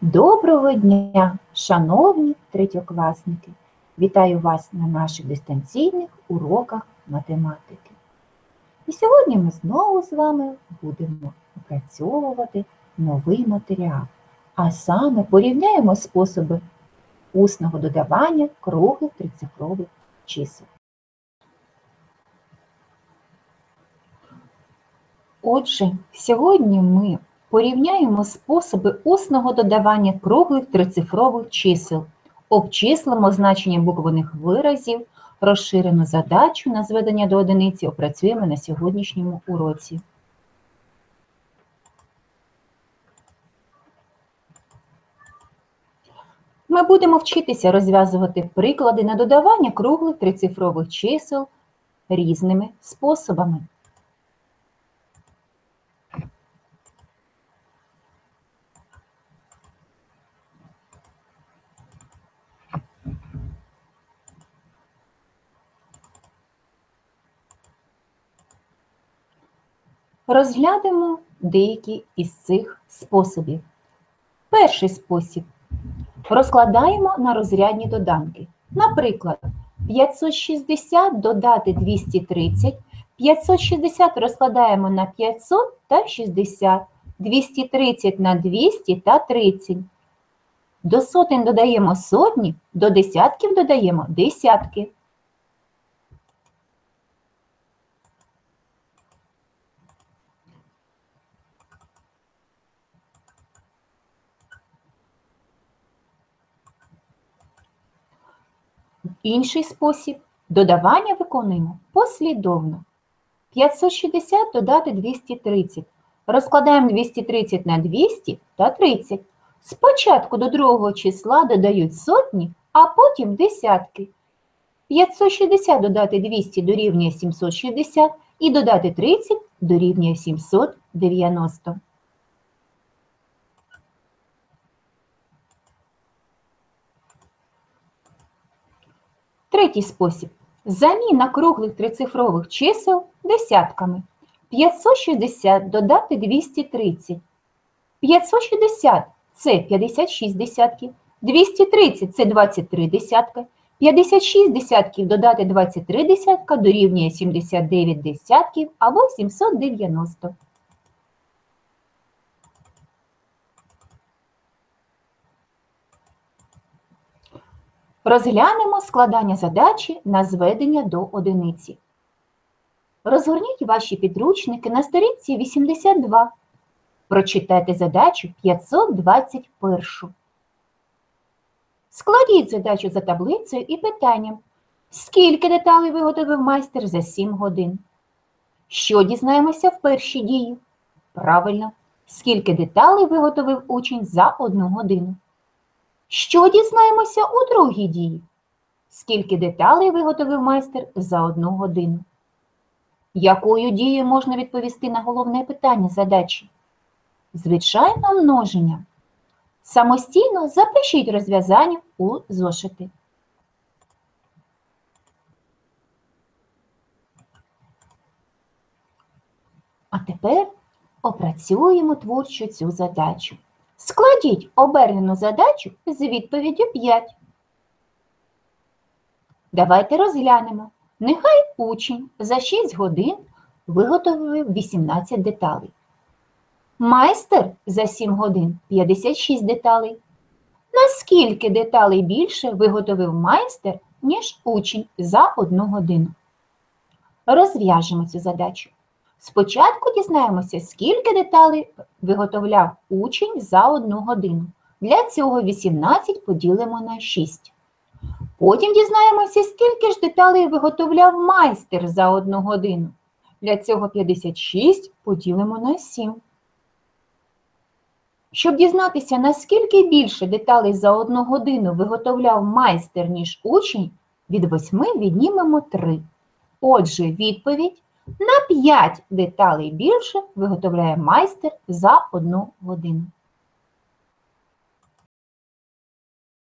Доброго дня, шановні третьокласники! Вітаю вас на наших дистанційних уроках математики. І сьогодні ми знову з вами будемо опрацьовувати новий матеріал, а саме порівняємо способи усного додавання круглих трицифрових чисел. Отже, сьогодні ми порівняємо способи усного додавання круглих трицифрових чисел, обчислимо значення буквених виразів, розширену задачу на зведення до одиниці опрацюємо на сьогоднішньому уроці. Ми будемо вчитися розв'язувати приклади на додавання круглих трицифрових чисел різними способами. Розглянемо деякі із цих способів. Перший спосіб. Розкладаємо на розрядні доданки. Наприклад, 560 додати 230, 560 розкладаємо на 500 та 60, 230 на 200 та 30. До сотень додаємо сотні, до десятків додаємо десятки. Інший спосіб додавання виконуємо послідовно. 560 додати 230. Розкладаємо 230 на 200 та 30. Спочатку до другого числа додають сотні, а потім десятки. 560 додати 200 дорівнює 760 і додати 30 дорівнює 790. Третій спосіб. Заміна круглих трицифрових чисел десятками. 560 додати 230. 560 це 56 десятків, 230 це 23 десятка, 56 десятків додати 23 десятка дорівнює 79 десятків або 790. Розглянемо складання задачі на зведення до одиниці. Розгорніть ваші підручники на сторінці 82. Прочитайте задачу 521. Складіть задачу за таблицею і питанням. Скільки деталей виготовив майстер за 7 годин? Що дізнаємося в першій дії? Правильно, скільки деталей виготовив учень за 1 годину? Що дізнаємося у другій дії? Скільки деталей виготовив майстер за одну годину? Якою дією можна відповісти на головне питання задачі? Звичайно, множення. Самостійно запишіть розв'язання у зошити. А тепер опрацюємо творчо цю задачу. Складіть обернену задачу з відповіддю 5. Давайте розглянемо. Нехай учень за 6 годин виготовив 18 деталей. Майстер за 7 годин 56 деталей. Наскільки деталей більше виготовив майстер, ніж учень за 1 годину? Розв'яжемо цю задачу. Спочатку дізнаємося, скільки деталей виготовляв учень за одну годину. Для цього 18 поділимо на 6. Потім дізнаємося, скільки ж деталей виготовляв майстер за одну годину. Для цього 56 поділимо на 7. Щоб дізнатися, наскільки більше деталей за одну годину виготовляв майстер, ніж учень, від 8 віднімемо 3. Отже, відповідь на 5 деталей більше виготовляє майстер за одну годину.